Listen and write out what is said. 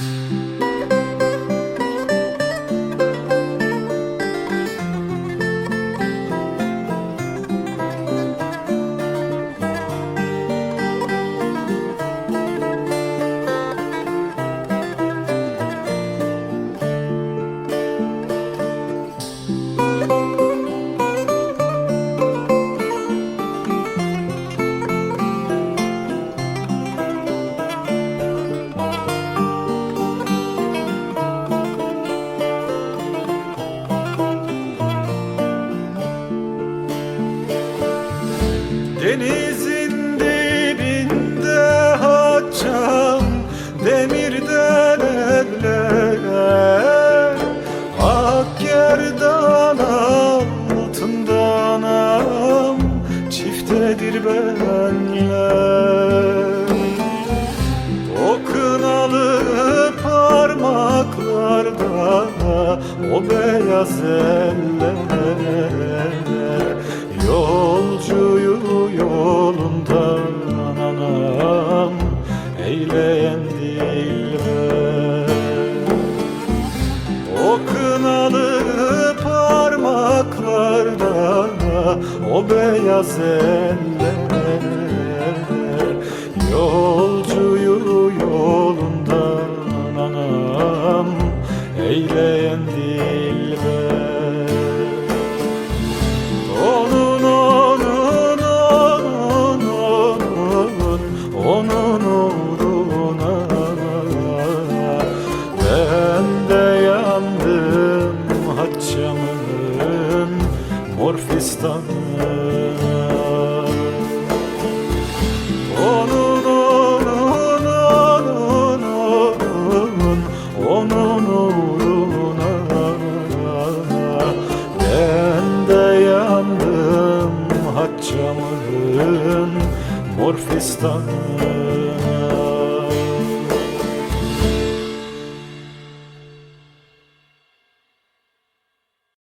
Mm-hmm. Denizin dibinde haçam Demirden evler Ak yerdan altından am Çiftedir benler. O kınalı parmaklarda O beyaz eller O kınalı parmaklarda O beyaz eller Yolcuyu yolundan anam Eyleyen dilber Haccamın mor fistanına Onun onun onun onun Onun uğruna Ben de yandım Haccamın mor fistanına